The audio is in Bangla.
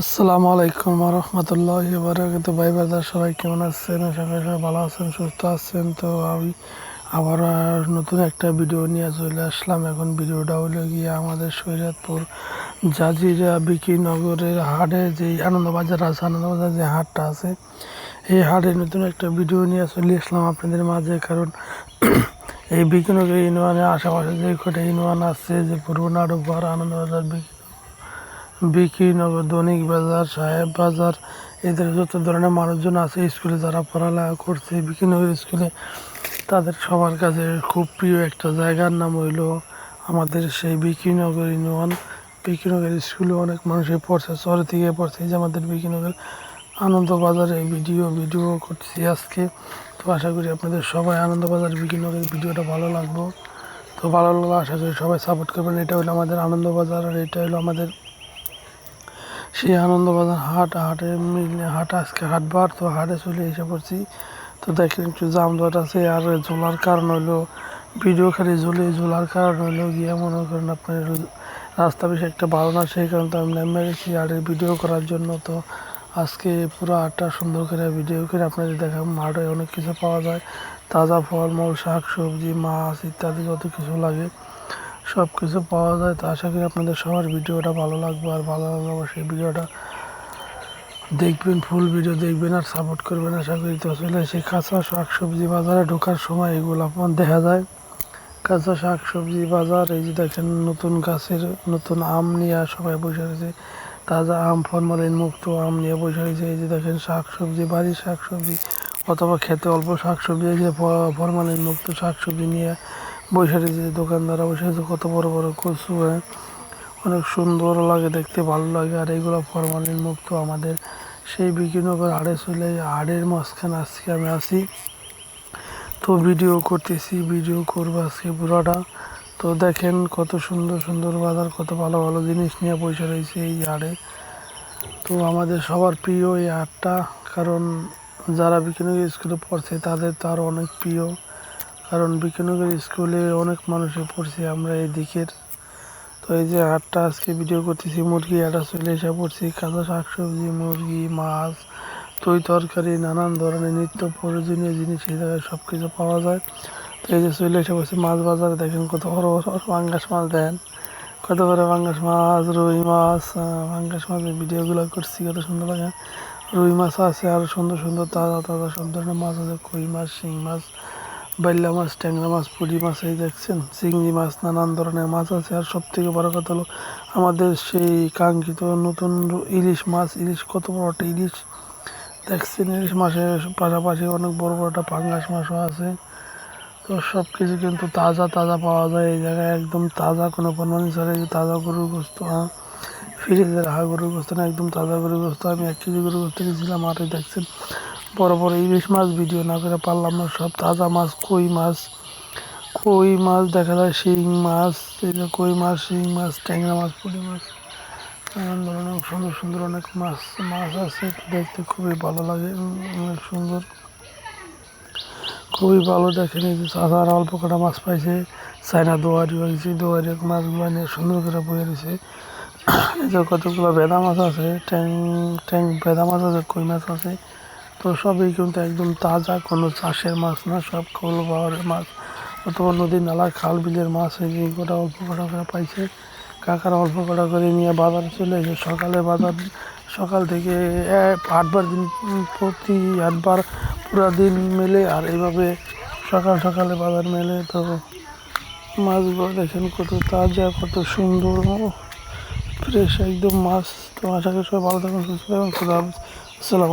আসসালামু আলাইকুম রহমতুল্লাহ বারাকাত ভাই বাজার সবাই কেমন আছেন? করি সবাই ভালো আছেন, সুস্থ আছেন। তো আমি আবার নতুন একটা ভিডিও নিয়ে চলে আসলাম। এখন ভিডিওটা হলো গিয়ে আমাদের সৈরাতপুর জাজিরা বিকিনগরের হাটে যে আনন্দবাজার আছে, আনন্দবাজার যে হাটটা আছে, এই হাটে নতুন একটা ভিডিও নিয়ে চলে আসলাম আপনাদের মাঝে। কারণ এই বিকিনগর ইউনিয়নের আশেপাশে যে কটা ইউনিয়ন আছে, যে পূর্ব নাড়ুপাড়া আনন্দবাজার বিকি বিক্রিনগর দৈনিক বাজার, সাহেব বাজার, এদের যত ধরনের মানুষজন আছে স্কুলে যারা পড়ালেখা করছে বিক্রিনগর স্কুলে তাদের সবার কাছে খুব প্রিয় একটা জায়গার নাম হইল আমাদের সেই বিক্রিনগর ইউনিয়ন। বিক্রিনগর স্কুলে অনেক মানুষই পড়ছে শহরে থেকে পড়ছে। যে আমাদের বিক্রিনগর আনন্দবাজারে ভিডিও ভিডিও করছি আজকে। তো আশা করি আপনাদের সবাই আনন্দবাজার বিক্রিনগরের ভিডিওটা ভালো লাগবো। তো ভালো লাগল আশা করি সবাই সাপোর্ট করবেন। এটা হলো আমাদের আনন্দবাজার আর এটা হলো আমাদের সেই আনন্দবাজার হাট, হাটে হাট, আজকে হাটবার তো হাটে চলে এসে পড়ছি। তো দেখেন একটু জাম জট আছে, আর ঝোলার কারণ হলো ভিডিও খালি ঝুলে, ঝোলার কারণ হলো গিয়ে মনে করেন আপনার রাস্তা বেশি একটা ভালো না, সেই কারণে তো আমি নেমে গেছি হাটের ভিডিও করার জন্য। তো আজকে পুরো হাটটা সুন্দর করে ভিডিও করে আপনাদের দেখাম হাটে অনেক কিছু পাওয়া যায়, তাজা ফলমূল, শাক সবজি, মাছ ইত্যাদি যত কিছু লাগে। সব কিছু পাওয়া যায়, তো আশা করি আপনাদের সবার ভিডিওটা ভালো লাগবে। আর ভালো লাগলে অবশ্যই ভিডিওটা দেখবেন ফুল ভিডিও দেখবেন আর সাপোর্ট করবেন। আশা করি তো চলে সেই কাঁচা শাক সবজি বাজারে ঢোকার সময়, এগুলো আপনার দেখা যায়। কাঁচা শাক সবজি বাজার, এই যে দেখেন নতুন গাছের নতুন আম নিয়ে সবাই বসে রয়েছে। তাজা আম ফরমালিন মুক্ত আম নিয়ে বসে রয়েছে। এই যে দেখেন শাক সবজি বাড়ির শাক সবজি অথবা খেতে অল্প শাক সবজি এই যে ফরমালিন মুক্ত শাক সবজি নিয়ে বসে রয়েছে দোকানদাররা রয়েছে কত বড় বড় কচু হ্যাঁ? অনেক সুন্দর লাগে, দেখতে ভালো লাগে। আর এইগুলো ফরমালিন মুক্ত আমাদের। সেই বিকিনগর হাড়ে চলে হাড়ের মাঝখানে আজকে আমি আসি তো ভিডিও করতেছি, ভিডিও করব আজকে পুরোটা। তো দেখেন কত সুন্দর সুন্দর বাজার, কত ভালো ভালো জিনিস নিয়ে পয়সা রয়েছে এই হাড়ে তো আমাদের সবার প্রিয় এই হাটটা, কারণ যারা বিকিনগর স্কুলে পড়ছে, তাদের তো আরও অনেক প্রিয়। কারণ বিকেনগর স্কুলে অনেক মানুষে পড়ছে, আমরা এই দিকের। তো এই যে হাটটা আজকে ভিডিও করতেছি, মুরগি হাটা চলে এসে পড়ছি, কাঁচা শাকসবজি, মুরগি, মাছ তৈ তরকারি, নানান ধরনের নিত্য প্রয়োজনীয় জিনিস এই জায়গায় সব কিছু পাওয়া যায়। তো এই যে চলে এসে পড়ছি মাছ বাজারে, দেখেন কত বড় বড় পাঙ্গাস মাছ দেন কত বড় পাঙ্গাস মাছ, রুই মাছ পাঙ্গাস মাছের ভিডিওগুলো করছি, কত সুন্দর লাগে। রুই মাছ আছে আরও সুন্দর সুন্দর, তাজা তাজা সব ধরনের মাছ আছে, কই মাছ, শিং মাছ বাইল্লা মাছ, ট্যাংরা মাছ, পুঁটি মাছ, এই দেখছেন? চিংড়ি মাছ, নানান ধরনের মাছ আছে। আর সব থেকে বড় কথা হলো, আমাদের সেই কাঙ্ক্ষিত নতুন ইলিশ মাছ, ইলিশ কত বড় একটা ইলিশ? দেখছেন, ইলিশ মাছের পাশাপাশি অনেক বড় বড় একটা পাঙ্গাস মাছও আছে। তো সব কিছু কিন্তু তাজা তাজা পাওয়া যায় এই জায়গায়, একদম তাজা কোনো পরিমাণ ছাড়া তাজা গরুর গোস্ত হ্যাঁ? ফ্রিজে রাখা গরুর গোস্ত না, একদম তাজা গরুর গোস্ত। আমি এক কেজি গরুর গোস্ত গেছিলাম আর দেখছেন বড় বড় ইলিশ মাছ, ভিডিও না করে পারলাম না সব, তাজা মাছ, কই মাছ কই মাছ, দেখা যায় শিং মাছ কই মাছ, শিং মাছ, ট্যাংরা মাছ, পুঁটি মাছ, নানান ধরনের সুন্দর সুন্দর অনেক মাছ মাছ আছে, দেখতে খুবই ভালো লাগে অনেক সুন্দর। খুবই ভালো দেখেন এই যে চাষার অল্প কটা মাছ পাইছে, চায়না দোয়ারি হয়েছে, দোয়ারি মাছগুলো নিয়ে সুন্দর করে বয়ে রয়েছে এই যে কতগুলো ভেদা মাছ আছে, ট্যাং ট্যাং ভেদা মাছ আছে, কই মাছ আছে তো সবই কিন্তু একদম তাজা, কোনো চাষের মাছ না, সব খোল বাওয়ারের মাছ। অথবা নদী নালা খাল বিলের মাছ এই গোটা অল্প কটা করে পাইছে। কাকারা অল্প কটা করে নিয়ে বাজারে চলে এসে সকালে বাজার, সকাল থেকে আটবার দিন প্রতি আটবার পুরা দিন মেলে আর এইভাবে সকাল সকালে বাজার মেলে। তো মাছগুলো দেখেন কত তাজা, কত সুন্দর ফ্রেশ একদম মাছ। তো আশা করি সবাই ভালো থাকুন, সুস্থ থাকুন, খুদা আসসালাম